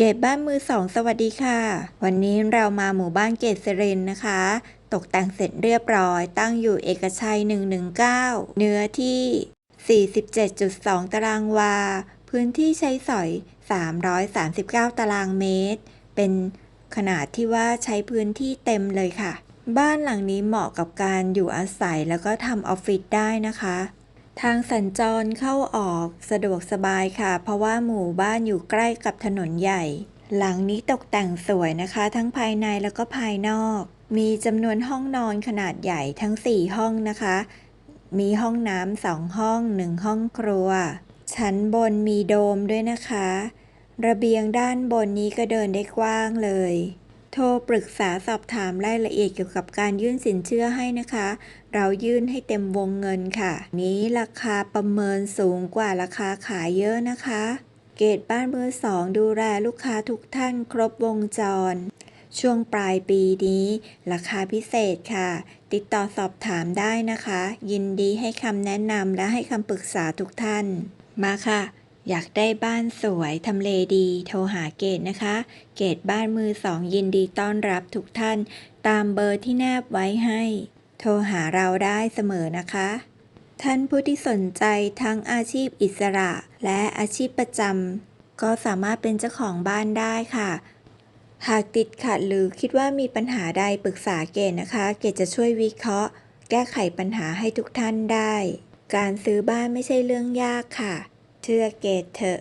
เกตบ้านมือสองสวัสดีค่ะ วันนี้เรามาหมู่บ้านเกตเซเรนนะคะ ตกแต่งเสร็จเรียบร้อย ตั้งอยู่เอกชัย 119 เนื้อที่ 47.2 ตารางวา พื้นที่ใช้สอย 339 ตารางเมตร เป็นขนาดที่ว่าใช้พื้นที่เต็มเลยค่ะ บ้านหลังนี้เหมาะกับการอยู่อาศัยแล้วก็ทำออฟฟิศได้นะคะ ทางสัญจรเข้าออกสะดวกสบายค่ะ เพราะว่าหมู่บ้านอยู่ใกล้กับถนนใหญ่ หลังนี้ตกแต่งสวยนะคะ ทั้งภายในแล้วก็ภายนอก มีจำนวนห้องนอนขนาดใหญ่ทั้ง 4 ห้องนะคะ มีห้องน้ำสองห้อง1ห้องครัว ชั้นบนมีโดมด้วยนะคะ ระเบียงด้านบนนี้ก็เดินได้กว้างเลย โทรปรึกษาสอบถามรายละเอียดเกี่ยวกับการยื่นสินเชื่อให้นะคะ เรายื่นให้เต็มวงเงินค่ะ นี้ราคาประเมินสูงกว่าราคาขายเยอะนะคะ เกตบ้านเบอร์สองดูแลลูกค้าทุกท่านครบวงจร ช่วงปลายปีนี้ ราคาพิเศษค่ะ ติดต่อสอบถามได้นะคะ ยินดีให้คำแนะนำและให้คำปรึกษาทุกท่าน มาค่ะ อยากได้บ้านสวย ทำเลดี โทรหาเกตนะคะ เกตบ้านมือสองยินดีต้อนรับทุกท่าน ตามเบอร์ที่แนบไว้ให้ โทรหาเราได้เสมอนะคะ ท่านผู้ที่สนใจทั้งอาชีพอิสระ และอาชีพประจำก็สามารถเป็นเจ้าของบ้านได้ค่ะ หากติดขัดหรือคิดว่ามีปัญหาใดปรึกษาเกตนะคะ เกตจะช่วยวิเคราะห์ แก้ไขปัญหาให้ทุกท่านได้ การซื้อบ้านไม่ใช่เรื่องยากค่ะ เชื่อเกตเถอะ